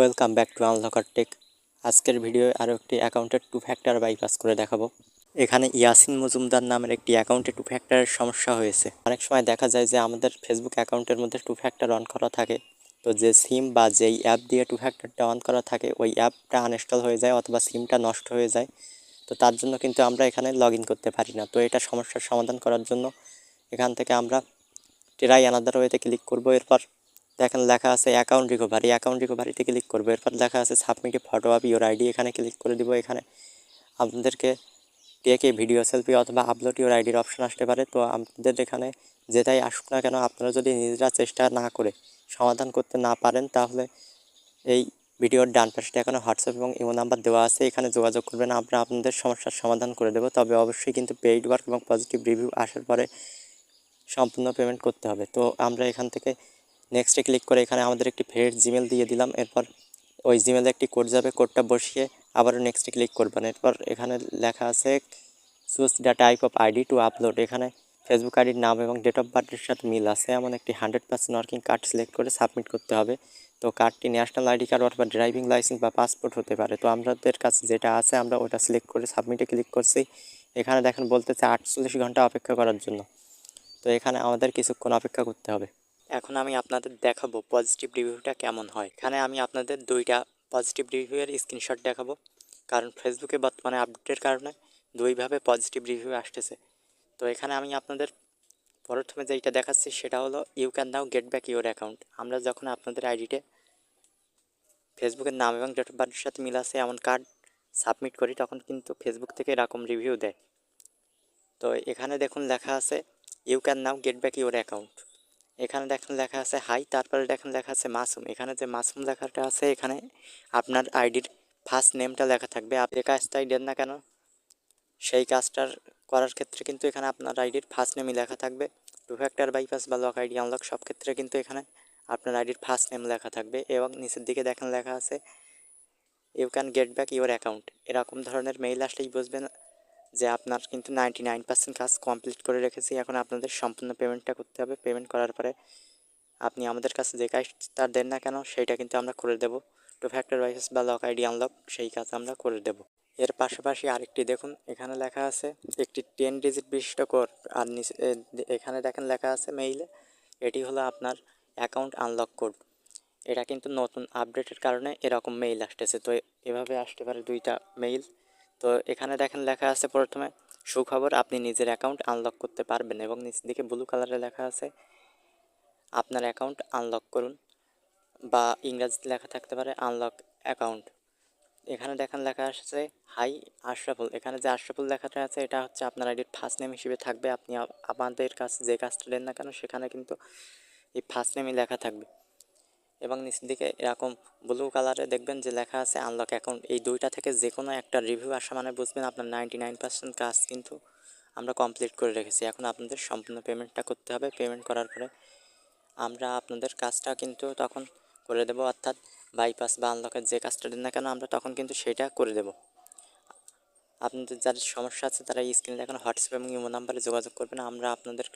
Welcome back to unlocker tech আজকের video আরও একটি অ্যাকাউন্টের টু ফ্যাক্টর বাইপাস করে দেখাবো। এখানে ইয়াসিন মজুমদার নামের একটি অ্যাকাউন্টে টু ফ্যাক্টরের সমস্যা হয়েছে। অনেক সময় দেখা যায় যে আমাদের ফেসবুক অ্যাকাউন্টের মধ্যে টু ফ্যাক্টর অন করা থাকে। তো যে সিম বা যেই অ্যাপ দিয়ে টু ফ্যাক্টরটা অন করা থাকে, ওই অ্যাপটা আনইনস্টল হয়ে যায় অথবা সিমটা নষ্ট হয়ে যায়। তো তার জন্য কিন্তু আমরা এখানে লগ করতে পারি না। তো এটা সমস্যার সমাধান করার জন্য এখান থেকে আমরা ট্রাই আনাদার ওয়েতে ক্লিক করব। এরপর দেখেন লেখা আছে অ্যাকাউন্ট রিকভারি অ্যাকাউন্ট রিকভারিতে ক্লিক করব। এরপর লেখা আছে submit photo of your ID এখানে ক্লিক করে দিব এখানে। আপনাদেরকে টেকে ভিডিও সেলফি অথবা আপলোড ইউর আইডির অপশন আসতে পারে। তো আপনাদের এখানে যেটাই আসুক না কেন, আপনারা যদি নিজেরা চেষ্টা না করে সমাধান করতে না পারেন, তাহলে এই ভিডিওর ডান পাশে এখানে হোয়াটসঅ্যাপ এবং ইমো নাম্বার দেওয়া আছে। এখানে যোগাযোগ করবেন, আমরা আপনাদের সমস্যার সমাধান করে দেবো। তবে অবশ্যই কিন্তু পেইড ওয়ার্ক এবং পজিটিভ রিভিউ আসার পরে সম্পূর্ণ পেমেন্ট করতে হবে। তো আমরা এখান থেকে নেক্সটে ক্লিক করে এখানে আমাদের একটি ফের জিমেল দিয়ে দিলাম। এরপর ওই জিমেলে একটি কোড যাবে কোডটা বসিয়ে আবারও নেক্সটে ক্লিক করবেন। এরপর এখানে লেখা আছে choose the type of ID to upload এখানে ফেসবুক আইডির নাম এবং ডেট অফ বার্থের সাথে মিল আছে। এমন একটি hundred percent working card select করে সাবমিট করতে হবে। তো কার্ডটি ন্যাশনাল আইডি কার্ড অথবা ড্রাইভিং লাইসেন্স বা পাসপোর্ট হতে পারে। তো আমাদের কাছে যেটা আছে, আমরা ওটা সিলেক্ট করে সাবমিটে ক্লিক করছি। এখানে দেখেন বলতেছে আটচল্লিশ ঘণ্টা অপেক্ষা করার জন্য। তো এখানে আমাদের কিছুক্ষণ অপেক্ষা করতে হবে। এখন আমি আপনাদের দেখাবো পজিটিভ রিভিউটা কেমন হয়। এখানে আমি আপনাদের দুইটা পজিটিভ রিভিউয়ের স্ক্রিনশট দেখাবো। কারণ ফেসবুকে বর্তমানে আপডেটের কারণে দুইভাবে পজিটিভ রিভিউ আসতেছে। তো এখানে আমি আপনাদের প্রথমে যেইটা দেখাচ্ছি সেটা হলো you can now get back your account আমরা যখন আপনাদের আইডিতে ফেসবুকের নাম এবং ডেট অফ বার্থের সাথে মিল আছে, এমন কার্ড সাবমিট করি, তখন কিন্তু ফেসবুক থেকে এরকম রিভিউ দেয়। তো এখানে দেখুন লেখা আছে you can now get back your account এখানে দেখেন লেখা আছে হাই তারপরে দেখেন লেখা আছে মাসুম এখানে যে মাসুম লেখাটা আছে, এখানে আপনার আইডির ফার্স্ট নেমটা লেখা থাকবে। আপনি যে কাজটাই দেন না কেন, সেই কাজটার করার ক্ষেত্রে কিন্তু এখানে আপনার আইডির ফার্স্ট নেমই লেখা থাকবে। টু ফ্যাক্টর বাইপাস বা লক আইডি আনলক সব ক্ষেত্রে কিন্তু এখানে আপনার আইডির ফার্স্ট নেম লেখা থাকবে। এবং নিচের দিকে দেখেন লেখা আছে you can get back your account এরকম ধরনের মেইল আসলেই বুঝবেন। যে আপনার কিন্তু নাইনটি নাইন পার্সেন্ট কাজ কমপ্লিট করে রেখেছি। এখন আপনাদের সম্পূর্ণ পেমেন্টটা করতে হবে। পেমেন্ট করার পরে আপনি আমাদের কাছে যে কাজটা দেন না কেন, সেইটা কিন্তু আমরা করে দেবো। টু ফ্যাক্টর ওয়াইস বা লক আইডি আনলক সেই কাজ আমরা করে দেব। এর পাশাপাশি আরেকটি দেখুন, এখানে লেখা আছে একটি টেন ডিজিট বিশিষ্ট কোড আর নিচে এখানে দেখেন লেখা আছে মেইলে এটি হলো আপনার অ্যাকাউন্ট আনলক কোড এটা কিন্তু নতুন আপডেটের কারণে এরকম মেইল আসতেছে। তো এভাবে আসতে পারে দুইটা মেইল তো এখানে দেখেন লেখা আছে প্রথমে, সুখবর, আপনি নিজের অ্যাকাউন্ট আনলক করতে পারবেন এবং নিচের দিকে ব্লু কালারে লেখা আছে, আপনার অ্যাকাউন্ট আনলক করুন বা ইংরাজিতে লেখা থাকতে পারে আনলক অ্যাকাউন্ট এখানে দেখেন লেখা আসছে হাই আশরাফুল এখানে যে আশরাফুল লেখাটা আছে, এটা হচ্ছে আপনার আইডির ফার্স্ট নেম হিসেবে থাকবে। আপনি আমাদের কাছে যে কাজটা দেন না কেন, সেখানে কিন্তু এই ফার্স্ট নেমই লেখা থাকবে। এবং নিচের দিকে এরকম ব্লু কালারে দেখবেন যে লেখা আছে আনলক অ্যাকাউন্ট এই দুইটা থেকে যে কোনো একটা রিভিউ আসা মানে বুঝবেন আপনার নাইনটি নাইন পার্সেন্ট কাজ কিন্তু আমরা কমপ্লিট করে রেখেছি। এখন আপনাদের সম্পূর্ণ পেমেন্টটা করতে হবে। পেমেন্ট করার পরে আমরা আপনাদের কাজটা কিন্তু তখন করে দেব। অর্থাৎ বাইপাস বা আনলকের যে কাজটা দেন না কেন, আমরা তখন কিন্তু সেটা করে দেব। আপনাদের যাদের সমস্যা আছে তারা স্ক্রিনে এখন হোয়াটসঅ্যাপ এবং ইমো নাম্বারে যোগাযোগ করবেন। আমরা আপনাদের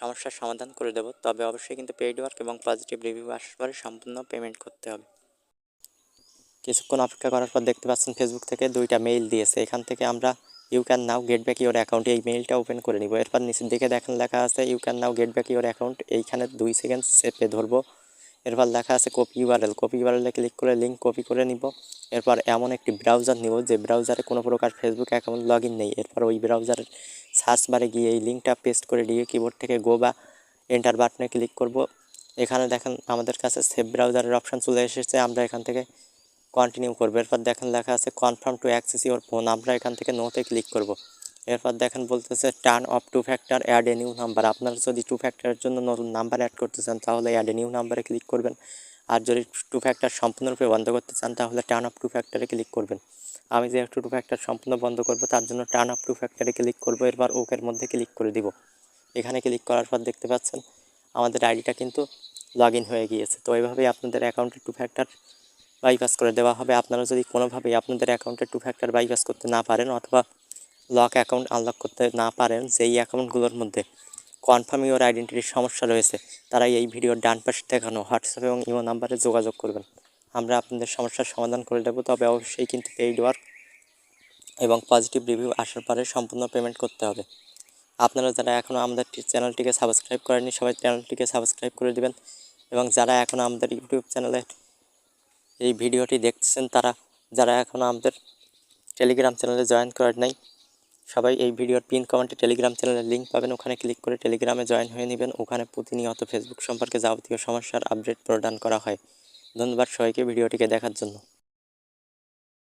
সমস্যার সমাধান করে দেবো। তবে অবশ্যই কিন্তু পেইড ওয়ার্ক এবং পজিটিভ রিভিউ আসার পরে সম্পূর্ণ পেমেন্ট করতে হবে। কিছুক্ষণ অপেক্ষা করার পর দেখতে পাচ্ছেন ফেসবুক থেকে দুইটা মেইল দিয়েছে। এখান থেকে আমরা you can now get back your account এই মেইলটা ওপেন করে নিব। এরপর নিচের দিকে দেখেন লেখা আছে you can now get back your account এইখানে দুই সেকেন্ড সেপে ধরবো। এরপর লেখা আছে কপি ইউআরএল কপি ইউআরএলে ক্লিক করে লিঙ্ক কপি করে নিব। এরপর এমন একটি ব্রাউজার নিব যে ব্রাউজারে কোনো প্রকার ফেসবুক অ্যাকাউন্ট লগ ইন নেই। এরপর ওই ব্রাউজারের সার্চ বারে গিয়ে এই লিঙ্কটা পেস্ট করে দিয়ে কিবোর্ড থেকে গো বা এন্টার বাটনে ক্লিক করব। এখানে দেখেন আমাদের কাছে সেভ ব্রাউজারের অপশান চলে এসেছে। আমরা এখান থেকে কন্টিনিউ করব। এরপর দেখেন লেখা আছে confirm to access your phone আমরা এখান থেকে নোতে ক্লিক করব। এরপর দেখেন বলতেছে turn off two factor add a new number আপনারা যদি টু ফ্যাক্টরের জন্য নতুন নাম্বার অ্যাড করতে চান, তাহলে অ্যাড এ নিউ নাম্বারে ক্লিক করবেন। আর যদি টু ফ্যাক্টর সম্পূর্ণরূপে বন্ধ করতে চান, তাহলে টার্ন অফ টু ফ্যাক্টরে ক্লিক করবেন। আমি যে একটু টু ফ্যাক্টর সম্পূর্ণ বন্ধ করব, তার জন্য টার্ন অফ টু ফ্যাক্টরে ক্লিক করব। এরপর ওকের মধ্যে ক্লিক করে দিব। এখানে ক্লিক করার পর দেখতে পাচ্ছেন, আমাদের আইডিটা কিন্তু লগ হয়ে গিয়েছে। তো এইভাবেই আপনাদের অ্যাকাউন্টে টু ফ্যাক্টর বাইপাস করে দেওয়া হবে। আপনারা যদি কোনোভাবেই আপনাদের অ্যাকাউন্টে টু ফ্যাক্টর বাইপাস করতে না পারেন, অথবা লক অ্যাকাউন্ট আনলক করতে না পারেন, যেই অ্যাকাউন্টগুলোর মধ্যে কনফার্ম ইউর আইডেন্টিটির সমস্যা রয়েছে তারা এই ভিডিওর ডান পাশে দেখানো হোয়াটসঅ্যাপ এবং ইমো নাম্বারে যোগাযোগ করবেন। আমরা আপনাদের সমস্যার সমাধান করে দেবো, তবে অবশ্যই কিন্তু পেইড ওয়ার্ক এবং পজিটিভ রিভিউ আসার পরে সম্পূর্ণ পেমেন্ট করতে হবে। আপনারা যারা এখনও আমাদের চ্যানেলটিকে সাবস্ক্রাইব করেননি, সবাই চ্যানেলটিকে সাবস্ক্রাইব করে দেবেন এবং যারা এখনও আমাদের ইউটিউব চ্যানেলে এই ভিডিওটি দেখতেছেন, তারা, যারা এখনও আমাদের টেলিগ্রাম চ্যানেলে জয়েন করেন নাই সবাই এই ভিডিওর পিন কমেন্টে টেলিগ্রাম চ্যানেলের লিঙ্ক পাবেন। ওখানে ক্লিক করে টেলিগ্রামে জয়েন হয়ে নেবেন। ওখানে প্রতিনিয়ত ফেসবুক সম্পর্কে যাবতীয় সমস্যার আপডেট প্রদান করা হয়। ধন্যবাদ সবাইকে ভিডিওটিকে দেখার জন্য।